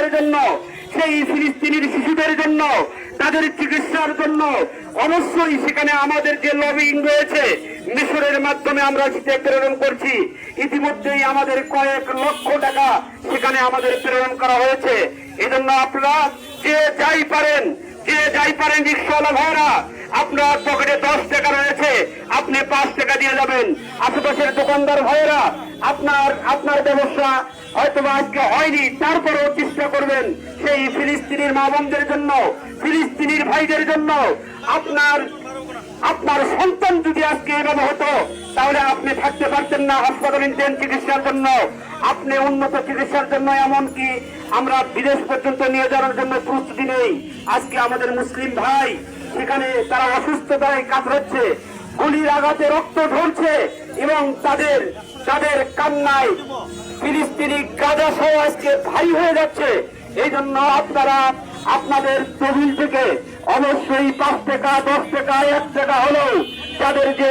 মানুষদের জন্য, সেই ফিলিস্তিনির শিশুদের জন্য, তাদের চিকিৎসার জন্য অবশ্যই সেখানে আমাদের যে লবিং রয়েছে, মিশরের মাধ্যমে আমরা সেটা প্রেরণ করছি। ইতিমধ্যেই আমাদের কয়েক লক্ষ টাকা সেখানে আমাদের প্রেরণ করা হয়েছে। এজন্য আপনারা যে যাই পারেন, যে যাই পারেন রিক্সাওয়ালা ভাইরা, আপনার পকেটে দশ টাকা রয়েছে, আপনি পাঁচ টাকা দিয়ে যাবেন। আশেপাশের দোকানদার ভাইয়েরা, আপনার আপনার ব্যবসা হয়তো আজকে হয়নি, তারপরেও করবেন সেই ফিলিস্তিনির মা বোনদের জন্য, ফিলিস্তিনির ভাইদের জন্য। আপনার আপনার সন্তান যদি আজকে এভাবে হতো, তাহলে আপনি থাকতে পারতেন না হাসপাতালে নিতেন চিকিৎসার জন্য। আপনি উন্নত চিকিৎসার জন্য, এমনকি আমরা বিদেশ পর্যন্ত নিয়ে যাওয়ার জন্য প্রস্তুতি নেই। আজকে আমাদের মুসলিম ভাই, সেখানে তারা অসুস্থতায় কাতরাচ্ছে, গুলির আঘাতে রক্ত ঝরছে, এবং তাদের তাদের কান্নায় ফিলিস্তিনি গাজা সহ আজকে ভারী হয়ে যাচ্ছে। এই জন্য আপনারা আপনাদের টেবিল থেকে অবশ্যই পাঁচ টাকা, দশ টাকা, এক টাকা হলেও তাদের যে